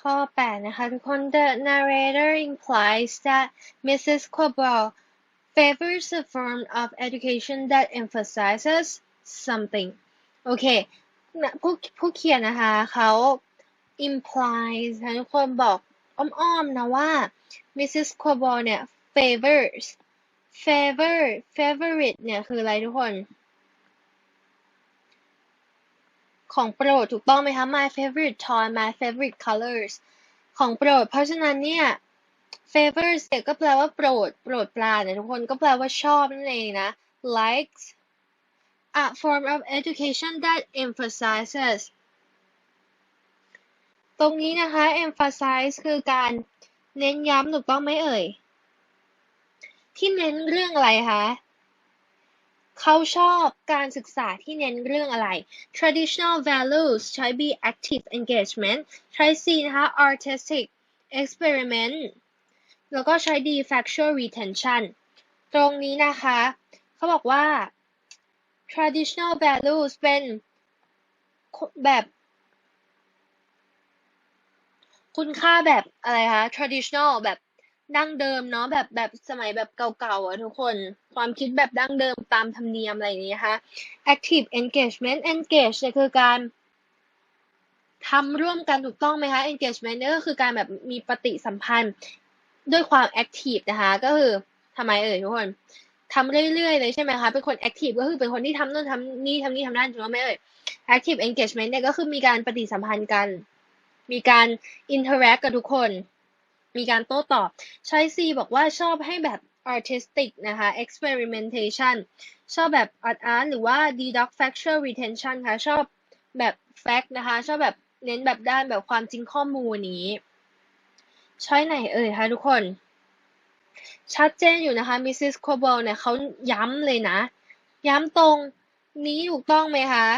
ข้อ 8 นะคะทุกคน The narrator implies that Mrs. Quabow favors a form of education that emphasizes something โอเคผู้ผู้เขียนนะคะเขา implies นะทุกคนบอกอ้อมๆนะว่า Mrs. Quabow เนี่ย favors favor favorite เนี่ยคืออะไรทุกคน ของโปรดถูกต้องไหมคะ my favorite toy my favorite colors ของโปรด เพราะฉะนั้นเนี่ย favors เนี่ยก็แปลว่าโปรด โปรดปราเนี่ยทุกคนก็แปลว่าชอบนั่นเองนะ likes a form of education that emphasizes ตรงนี้นะคะ emphasize คือการเน้นย้ำถูกต้องไหมเอ่ย ที่เน้นเรื่องอะไรคะ เขาชอบการศึกษาที่เน้นเรื่องอะไร traditional values ใช้ be active engagement ใช้ C นะคะ artistic experiment แล้วก็ใช้ D factual retention ตรงนี้นะคะ เขาบอกว่า traditional values เป็นแบบคุณค่าแบบอะไรคะ traditional แบบ ดั้งเดิมเนาะแบบแบบสมัยแบบเก่าๆอะทุกคน ความคิดแบบดั้งเดิมตามธรรมเนียมอะไรนี้นะคะ active engagement engage เนี่ยคือการทำร่วมกันถูกต้องไหมคะ engagement เนี่ยก็คือการแบบมีปฏิสัมพันธ์ด้วยความ active นะคะก็คือทำไมเอ่ยทุกคนทำเรื่อยๆเลยใช่ไหมคะเป็นคน active ก็คือเป็นคนที่ทำนู่นทำนี่ทำนี่ทำนั่นถูกไหมเอ่ย active engagement เนี่ยก็คือมีการปฏิสัมพันธ์กัน มีการ interact กับทุกคน มีการโต้ตอบใช้ C บอกว่าชอบให้แบบ artistic นะคะ experimentation ชอบแบบ art art หรือว่า deduct factual retention ค่ะ ชอบแบบ fact นะคะ ชอบแบบเน้นแบบด้านแบบความจริงข้อมูลนี้ ช้อยไหนเอ่ยคะทุกคน ชัดเจนอยู่นะคะ Mrs. c o b o l เนี่ยเขาย้ำเลยนะ ย้ำตรงนี้ถูกต้องไหมคะ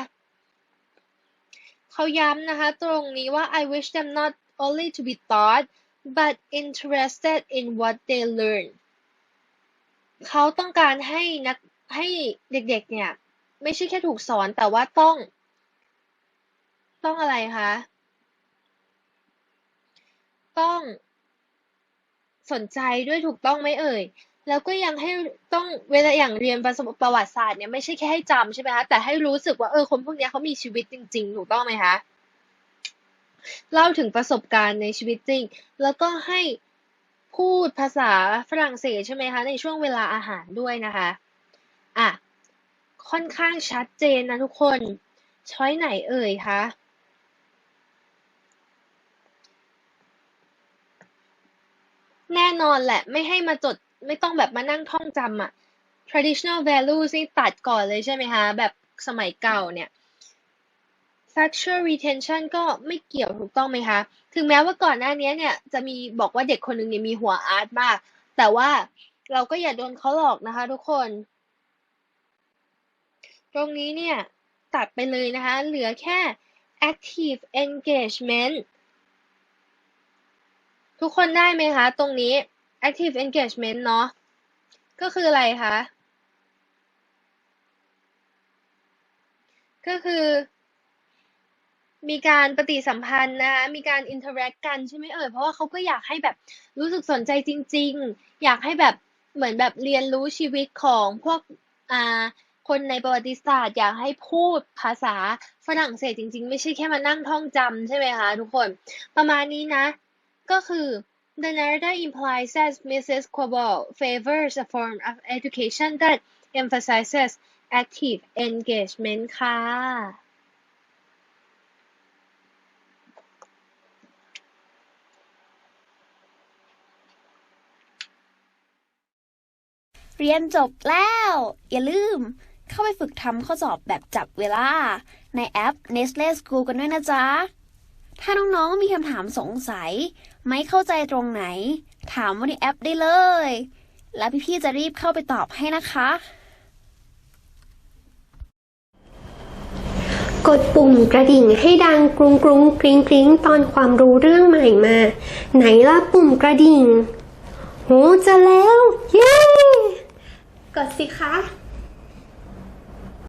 เขาย้ำนะคะ ตรงนี้ว่า I wish them not only to be taught but interested in what they learn เขาต้องการให้นักให้เด็กๆ เนี่ย ไม่ใช่แค่ถูกสอนแต่ว่าต้อง ต้องอะไรคะ ต้องสนใจด้วยถูกต้องไหมเอ่ย แล้วก็ยังให้ต้องเวลาอย่างเรียนประประวัติศาสตร์เนี่ยไม่ใช่แค่ให้จำใช่ไหมคะ แต่ให้รู้สึกว่าเออคนพวกนี้เขามีชีวิตจริง ๆ ถูกต้องไหมคะ เล่าถึงประสบการณ์ในชีวิตจริง แล้วก็ให้พูดภาษาฝรั่งเศสใช่ไหมคะ ในช่วงเวลาอาหารด้วยนะคะ อะ ค่อนข้างชัดเจนนะทุกคน ช้อยไหนเอ่ยคะ แน่นอนแหละ ไม่ให้มาจด ไม่ต้องแบบมานั่งท่องจำอะ traditional values นี่ตัดก่อนเลยใช่ไหมคะ แบบสมัยเก่าเนี่ย factual retention ก็ไม่เกี่ยวถูกต้องไหมคะ ถึงแม้ว่าก่อนหน้านี้เนี่ยจะมีบอกว่าเด็กคนหนึ่งเนี่ยมีหัวอาร์ตมาก แต่ว่าเราก็อย่าโดนเขาหลอกนะคะทุกคน ตรงนี้เนี่ยตัดไปเลยนะคะ เหลือแค่ active engagement ทุกคนได้ไหมคะ ตรงนี้ active engagement เนาะก็คืออะไรคะ ก็คือ มีการปฏิสัมพันธ์นะคะมีการอินเทอร์แอคกันใช่ไหมเอ่ยเพราะว่าเขาก็อยากให้แบบรู้สึกสนใจจริง ๆ อยากให้แบบเหมือนแบบเรียนรู้ชีวิตของพวกอ่าคนในประวัติศาสตร์อยากให้พูดภาษาฝรั่งเศสจริง ๆ ไม่ใช่แค่มานั่งท่องจำใช่ไหมคะทุกคน ประมาณนี้นะ ก็คือ The narrator implies that Mrs. Quabow favors a form of education that emphasizes active engagement ค่ะ เรียนจบแล้ว อย่าลืม เข้าไปฝึกทำข้อสอบแบบจับเวลา ในแอป Nestle School กันด้วยนะจ๊ะ ถ้าน้องๆมีคำถามสงสัย ไม่เข้าใจตรงไหน ถามว่นในแอปได้เลย แล้วพี่ๆจะรีบเข้าไปตอบให้นะคะ กดปุ่มกระดิ่งให้ดังกรุงกรุงกริ้งกริ้งตอนความรู้เรื่องใหม่มา ไหนล่ะปุ่มกระดิ่งโหจะแล้ว เย้ กดสิคะ